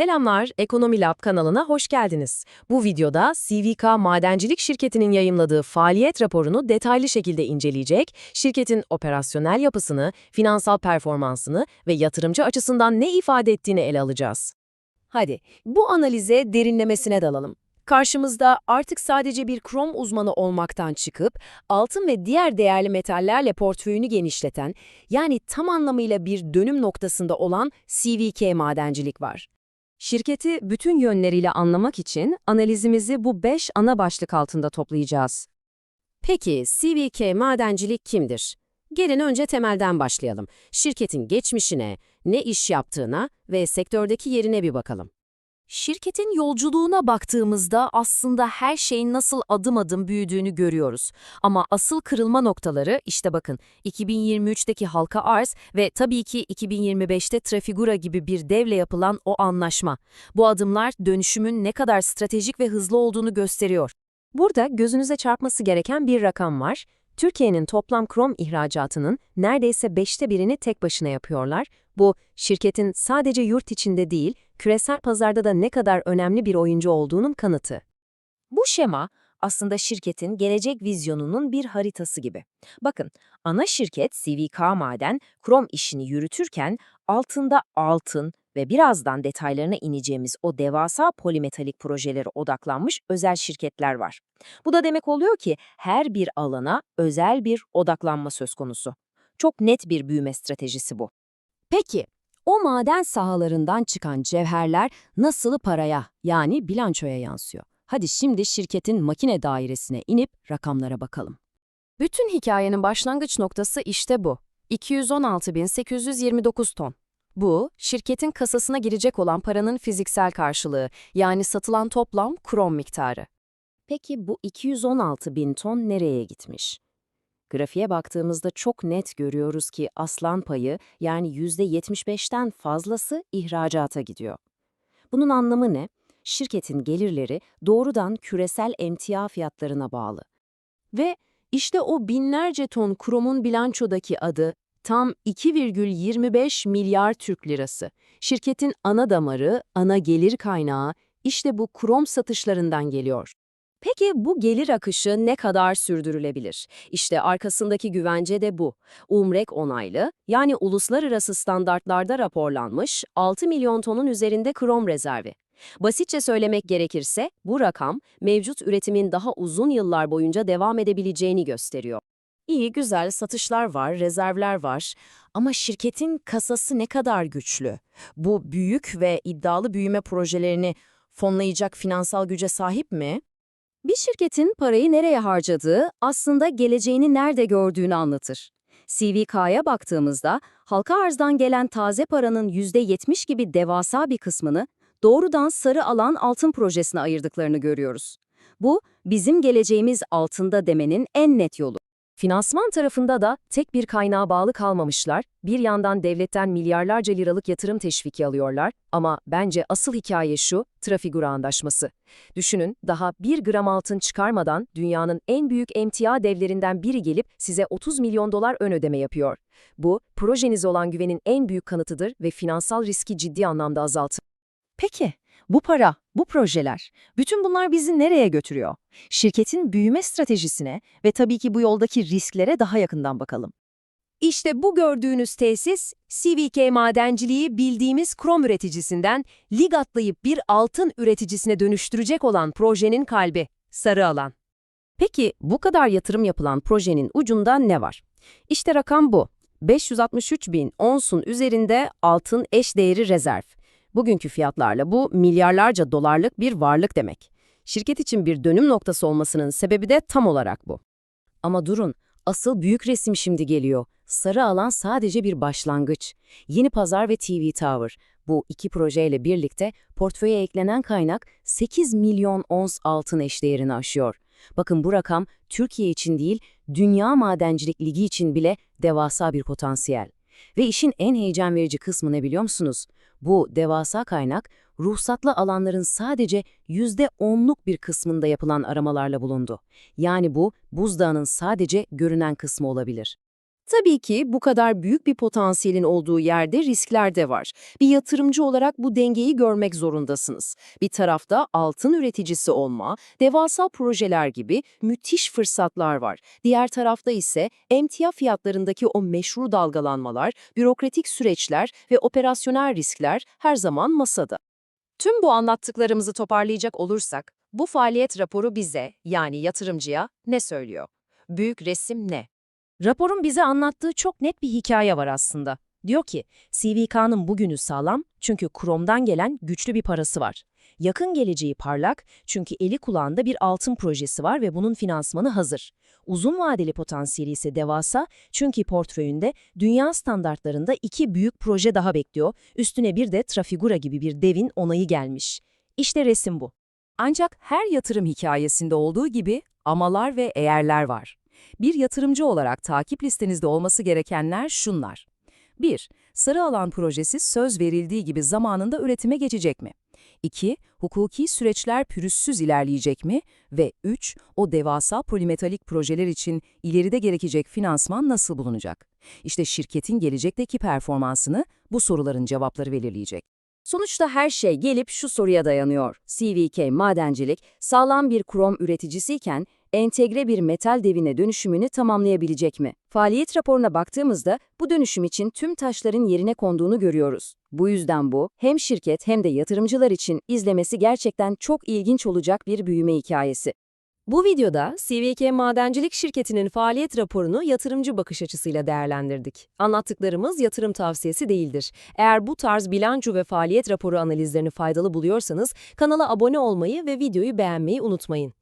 Selamlar, Ekonomi Lab kanalına hoş geldiniz. Bu videoda CVK Madencilik Şirketi'nin yayımladığı faaliyet raporunu detaylı şekilde inceleyecek, şirketin operasyonel yapısını, finansal performansını ve yatırımcı açısından ne ifade ettiğini ele alacağız. Hadi, bu analize derinlemesine dalalım. Karşımızda artık sadece bir krom uzmanı olmaktan çıkıp, altın ve diğer değerli metallerle portföyünü genişleten, yani tam anlamıyla bir dönüm noktasında olan CVK Madencilik var. Şirketi bütün yönleriyle anlamak için analizimizi bu 5 ana başlık altında toplayacağız. Peki CVK Madencilik kimdir? Gelin önce temelden başlayalım. Şirketin geçmişine, ne iş yaptığına ve sektördeki yerine bir bakalım. Şirketin yolculuğuna baktığımızda aslında her şeyin nasıl adım adım büyüdüğünü görüyoruz. Ama asıl kırılma noktaları işte bakın 2023'teki halka arz ve tabii ki 2025'te Trafigura gibi bir devle yapılan o anlaşma. Bu adımlar dönüşümün ne kadar stratejik ve hızlı olduğunu gösteriyor. Burada gözünüze çarpması gereken bir rakam var. Türkiye'nin toplam krom ihracatının neredeyse beşte birini tek başına yapıyorlar. Bu, şirketin sadece yurt içinde değil, küresel pazarda da ne kadar önemli bir oyuncu olduğunun kanıtı. Bu şema aslında şirketin gelecek vizyonunun bir haritası gibi. Bakın, ana şirket CVK Maden krom işini yürütürken altında altın ve birazdan detaylarına ineceğimiz o devasa polimetalik projelere odaklanmış özel şirketler var. Bu da demek oluyor ki her bir alana özel bir odaklanma söz konusu. Çok net bir büyüme stratejisi bu. Peki, o maden sahalarından çıkan cevherler nasıl paraya yani bilançoya yansıyor? Hadi şimdi şirketin makine dairesine inip rakamlara bakalım. Bütün hikayenin başlangıç noktası işte bu. 216.829 ton. Bu, şirketin kasasına girecek olan paranın fiziksel karşılığı, yani satılan toplam krom miktarı. Peki bu 216 bin ton nereye gitmiş? Grafiğe baktığımızda çok net görüyoruz ki aslan payı yani %75'ten fazlası ihracata gidiyor. Bunun anlamı ne? Şirketin gelirleri doğrudan küresel emtia fiyatlarına bağlı. Ve işte o binlerce ton kromun bilançodaki adı tam 2,25 milyar Türk lirası. Şirketin ana damarı, ana gelir kaynağı işte bu krom satışlarından geliyor. Peki bu gelir akışı ne kadar sürdürülebilir? İşte arkasındaki güvence de bu. UMREK onaylı, yani uluslararası standartlarda raporlanmış 6 milyon tonun üzerinde krom rezervi. Basitçe söylemek gerekirse bu rakam mevcut üretimin daha uzun yıllar boyunca devam edebileceğini gösteriyor. İyi güzel satışlar var, rezervler var ama şirketin kasası ne kadar güçlü? Bu büyük ve iddialı büyüme projelerini fonlayacak finansal güce sahip mi? Bir şirketin parayı nereye harcadığı aslında geleceğini nerede gördüğünü anlatır. CVK'ya baktığımızda halka arzdan gelen taze paranın %70 gibi devasa bir kısmını doğrudan sarı alan altın projesine ayırdıklarını görüyoruz. Bu, bizim geleceğimiz altında demenin en net yolu. Finansman tarafında da tek bir kaynağa bağlı kalmamışlar, bir yandan devletten milyarlarca liralık yatırım teşviki alıyorlar ama bence asıl hikaye şu, Trafigura Antlaşması. Düşünün, daha bir gram altın çıkarmadan dünyanın en büyük emtia devlerinden biri gelip size 30 milyon dolar ön ödeme yapıyor. Bu, projenize olan güvenin en büyük kanıtıdır ve finansal riski ciddi anlamda azaltır. Peki, bu para, bu projeler, bütün bunlar bizi nereye götürüyor? Şirketin büyüme stratejisine ve tabii ki bu yoldaki risklere daha yakından bakalım. İşte bu gördüğünüz tesis, CVK madenciliği bildiğimiz krom üreticisinden lig atlayıp bir altın üreticisine dönüştürecek olan projenin kalbi, sarı alan. Peki bu kadar yatırım yapılan projenin ucunda ne var? İşte rakam bu. 563 bin onsun üzerinde altın eş değeri rezerv. Bugünkü fiyatlarla bu milyarlarca dolarlık bir varlık demek. Şirket için bir dönüm noktası olmasının sebebi de tam olarak bu. Ama durun, asıl büyük resim şimdi geliyor. Sarı alan sadece bir başlangıç. Yeni Pazar ve TV Tower. Bu iki projeyle birlikte portföye eklenen kaynak 8 milyon ons altın eşdeğerini aşıyor. Bakın bu rakam Türkiye için değil, Dünya Madencilik Ligi için bile devasa bir potansiyel. Ve işin en heyecan verici kısmı ne biliyor musunuz? Bu devasa kaynak, ruhsatlı alanların sadece %10'luk bir kısmında yapılan aramalarla bulundu. Yani bu, buzdağının sadece görünen kısmı olabilir. Tabii ki bu kadar büyük bir potansiyelin olduğu yerde riskler de var. Bir yatırımcı olarak bu dengeyi görmek zorundasınız. Bir tarafta altın üreticisi olma, devasa projeler gibi müthiş fırsatlar var. Diğer tarafta ise emtia fiyatlarındaki o meşru dalgalanmalar, bürokratik süreçler ve operasyonel riskler her zaman masada. Tüm bu anlattıklarımızı toparlayacak olursak, bu faaliyet raporu bize, yani yatırımcıya ne söylüyor? Büyük resim ne? Raporun bize anlattığı çok net bir hikaye var aslında. Diyor ki, CVK'nın bugünü sağlam çünkü Chrome'dan gelen güçlü bir parası var. Yakın geleceği parlak çünkü eli kulağında bir altın projesi var ve bunun finansmanı hazır. Uzun vadeli potansiyeli ise devasa çünkü portföyünde dünya standartlarında iki büyük proje daha bekliyor, üstüne bir de Trafigura gibi bir devin onayı gelmiş. İşte resim bu. Ancak her yatırım hikayesinde olduğu gibi amalar ve eğerler var. Bir yatırımcı olarak takip listenizde olması gerekenler şunlar. 1. Sarı alan projesi söz verildiği gibi zamanında üretime geçecek mi? 2. Hukuki süreçler pürüzsüz ilerleyecek mi? Ve 3. O devasa polimetalik projeler için ileride gerekecek finansman nasıl bulunacak? İşte şirketin gelecekteki performansını bu soruların cevapları belirleyecek. Sonuçta her şey gelip şu soruya dayanıyor. CVK Madencilik, sağlam bir krom üreticisiyken entegre bir metal devine dönüşümünü tamamlayabilecek mi? Faaliyet raporuna baktığımızda bu dönüşüm için tüm taşların yerine konduğunu görüyoruz. Bu yüzden bu hem şirket hem de yatırımcılar için izlemesi gerçekten çok ilginç olacak bir büyüme hikayesi. Bu videoda CVK Madencilik Şirketi'nin faaliyet raporunu yatırımcı bakış açısıyla değerlendirdik. Anlattıklarımız yatırım tavsiyesi değildir. Eğer bu tarz bilanço ve faaliyet raporu analizlerini faydalı buluyorsanız kanala abone olmayı ve videoyu beğenmeyi unutmayın.